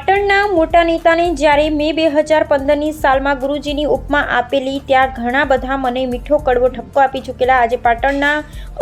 પાટણના મોટા નેતાને જ્યારે મે બે હજાર પંદરની સાલમાં ગુરુજીની ઉપમા આપેલી, ત્યાં ઘણા બધા મને મીઠો કડવો ઠપકો આપી ચૂકેલા. આજે પાટણના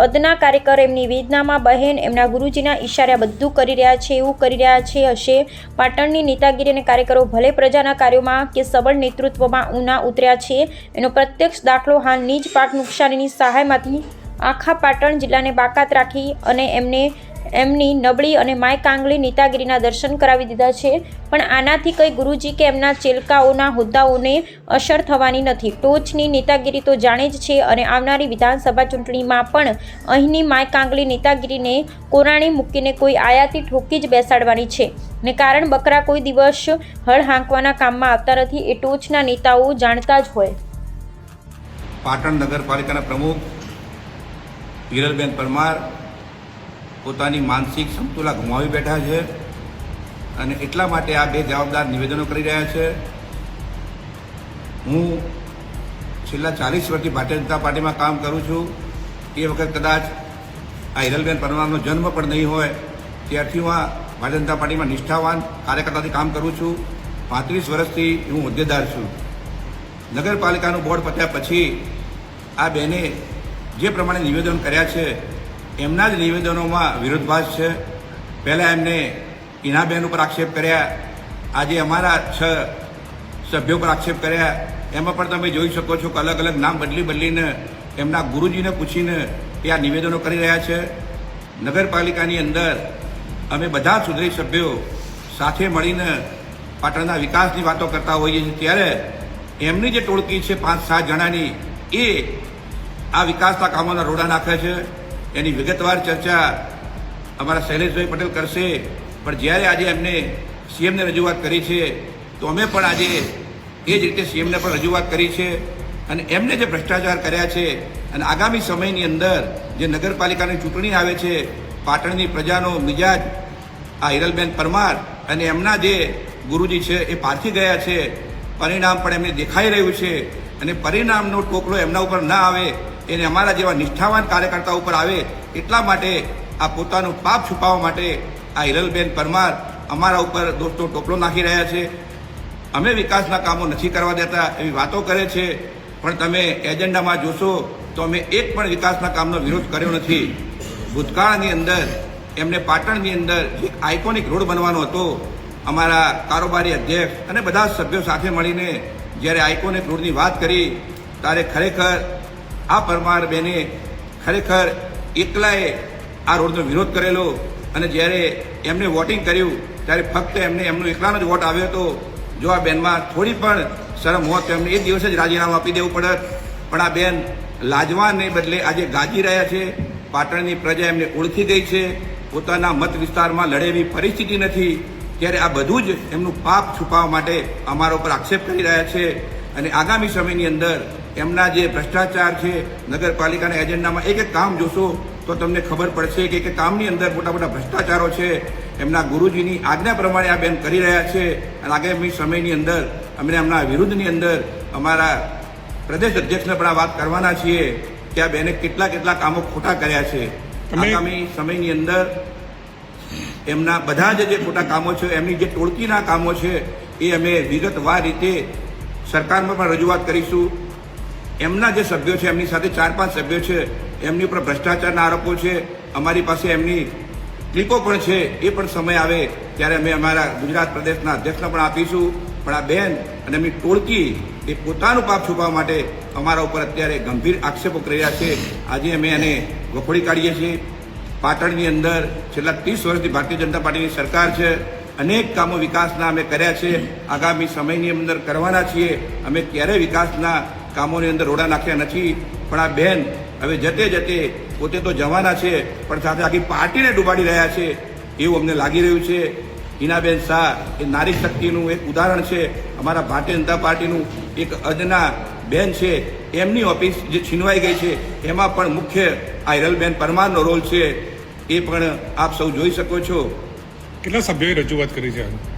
અદના કાર્યકર એમની વેદનામાં બહેન એમના ગુરુજીના ઈશારે બધું કરી રહ્યા છે, એવું કરી રહ્યા છે, હશે. પાટણની નેતાગીરી અને કાર્યકરો ભલે પ્રજાના કાર્યોમાં કે સબળ નેતૃત્વમાં ઊના ઉતર્યા છે, એનો પ્રત્યક્ષ દાખલો હાલ નીજ પાક નુકસાનીની સહાયમાંથી આખા પાટણ જિલ્લાને બાકાત રાખી અને એમને એમની નબળી અને માય કાંગલી નેતાગીરીના દર્શન કરાવી દીધા છે. પણ આનાથી કંઈ ગુરુજી કે એમના ચેલકાઓના હોદ્દાઓને અસર થવાની નથી. ટોચની નેતાગીરી તો જાણે જ છે અને આવનારી વિધાનસભા ચૂંટણીમાં પણ અહીંની માય કાંગલી નેતાગીરીને કોરાણી મૂકીને કોઈ આયાતી ઠોકી જ બેસાડવાની છે. ને કારણ બકરા કોઈ દિવસ હળ હાંકવાના કામમાં આવતા નથી એ ટોચના નેતાઓ જાણતા જ હોય. પાટણ નગરપાલિકાના પ્રમુખ હિરલબેન પરમાર પોતાની માનસિક સમતુલા ગુમાવી બેઠા છે અને એટલા માટે આ બે જવાબદાર નિવેદનો કરી રહ્યા છે. હું છેલ્લા ચાલીસ વર્ષથી ભારતીય જનતા પાર્ટીમાં કામ કરું છું. એ વખત કદાચ આ હિરલબેન પરમારનો જન્મ પણ નહીં હોય. ત્યારથી હું આ ભારતીય જનતા પાર્ટીમાં નિષ્ઠાવાન કાર્યકર્તાથી કામ કરું છું. પાંત્રીસ વર્ષથી હું હોદ્દેદાર છું. નગરપાલિકાનું બોર્ડ પત્યા પછી આ બેને જે પ્રમાણે નિવેદન કર્યા છે એમના જ નિવેદનોમાં વિરોધભાસ છે. પહેલાં એમને ઇનાબેન ઉપર આક્ષેપ કર્યા. આજે અમારા છ સભ્યો પર આક્ષેપ કર્યા. એમાં પણ તમે જોઈ શકો છો કે અલગ અલગ નામ બદલી બદલીને એમના ગુરુજીને પૂછીને એ આ નિવેદનો કરી રહ્યા છે. નગરપાલિકાની અંદર અમે બધા સુધરી સભ્યો સાથે મળીને પાટણના વિકાસની વાતો કરતા હોઈએ છીએ. ત્યારે એમની જે ટોળકી છે પાંચ સાત જણાની, એ આ વિકાસના કામોના રોડા નાખે છે. એની વિગતવાર ચર્ચા અમારા શૈલેષભાઈ પટેલ કરશે. પણ જ્યારે આજે એમને સીએમને રજૂઆત કરી છે, તો અમે પણ આજે એ જ રીતે સીએમને પણ રજૂઆત કરી છે અને એમને જે ભ્રષ્ટાચાર કર્યા છે અને આગામી સમયની અંદર જે નગરપાલિકાની ચૂંટણી આવે છે, પાટણની પ્રજાનો મિજાજ, આ હિરલબેન પરમાર અને એમના જે ગુરુજી છે એ પારખી ગયા છે, પરિણામ પણ એમને દેખાઈ રહ્યું છે. અને પરિણામનો ટોકલો એમના ઉપર ના આવે, એને અમારા જેવા નિષ્ઠાવાન કાર્યકર્તા ઉપર આવે, એટલા માટે આ પોતાનું પાપ છુપાવવા માટે આ હિરલબેન પરમાર અમારા ઉપર દોસ્તો ટોપલો નાખી રહ્યા છે. અમે વિકાસના કામો નથી કરવા દેતા એવી વાતો કરે છે, પણ તમે એજન્ડામાં જોશો તો અમે એક પણ વિકાસના કામનો વિરોધ કર્યો નથી. ભૂતકાળની અંદર, એમને પાટણની અંદર એક આઇકોનિક રોડ બનવાનો હતો. અમારા કારોબારી અધ્યક્ષ અને બધા સભ્યો સાથે મળીને જ્યારે આઇકોનિક રોડની વાત કરી, ત્યારે ખરેખર આ પરમાર બેને ખરેખર એકલાએ આ રોડનો વિરોધ કરેલો અને જ્યારે એમને વોટિંગ કર્યું, ત્યારે ફક્ત એમને, એમનો એકલાનો જ વોટ આવ્યો હતો. જો આ બેનમાં થોડી પણ શરમ હોત, તો એમને એ દિવસે જ રાજીનામું આપી દેવું પડત. પણ આ બેન લાજવાને બદલે આજે ગાજી રહ્યા છે. પાટણની પ્રજા એમને ઓળખી ગઈ છે. પોતાના મત વિસ્તારમાં લડેવી પરિસ્થિતિ નથી. ત્યારે આ બધું જ એમનું પાપ છુપાવવા માટે અમારા ઉપર આક્ષેપ કરી રહ્યા છે અને આગામી સમયની અંદર એમના જે ભ્રષ્ટાચાર છે નગરપાલિકાના એજન્ડામાં એક એક કામ જોશો તો તમને ખબર પડશે કે એક એક કામની અંદર મોટા મોટા ભ્રષ્ટાચારો છે. એમના ગુરુજીની આજ્ઞા પ્રમાણે આ બેન કરી રહ્યા છે અને આગામી સમયની અંદર અમને એમના વિરુદ્ધની અંદર અમારા પ્રદેશ અધ્યક્ષને પણ આ વાત કરવાના છીએ કે આ બેને કેટલા કેટલા કામો ખોટા કર્યા છે. આગામી સમયની અંદર એમના બધા જ જે ખોટા કામો છે, એમની જે ટોળકીના કામો છે, એ અમે વિગતવાર રીતે સરકારમાં પણ રજૂઆત કરીશું. એમના જે સભ્યો છે, એમની સાથે ચાર પાંચ સભ્યો છે, એમની ઉપર ભ્રષ્ટાચારના આરોપો છે, અમારી પાસે એમની ક્લિપો પણ છે, એ પણ સમય આવે ત્યારે અમે અમારા ગુજરાત પ્રદેશના અધ્યક્ષને પણ આપીશું. પણ આ બેન અને એમની ટોળકી એ પોતાનું પાપ છુપાવવા માટે અમારા ઉપર અત્યારે ગંભીર આક્ષેપો કરી રહ્યા છે. આજે અમે એને વખોડી કાઢીએ છીએ. પાટણની અંદર છેલ્લા ત્રીસ વર્ષથી ભારતીય જનતા પાર્ટીની સરકાર છે. અનેક કામો વિકાસના અમે કર્યા છે. આગામી સમયની અંદર કરવાના છીએ. અમે ક્યારેય વિકાસના કામોની અંદર રોડા નાખ્યા નથી. પણ આ બેન હવે જતે જતે પોતે તો જવાના છે, પણ સાથે આખી પાર્ટીને ડૂબાડી રહ્યા છે. એવું અમને લાગી રહ્યું છે. હિનાબેન શાહ એ નારી શક્તિનું એક ઉદાહરણ છે. અમારા ભારતીય જનતા પાર્ટીનું એક અદના બેન છે, એમની ઓફિસ જે છીનવાઈ ગઈ છે, એમાં પણ મુખ્ય આ હિરલબેન પરમારનો રોલ છે. એ પણ આપ સૌ જોઈ શકો છો. કેટલા સભ્યોએ રજૂઆત કરી છે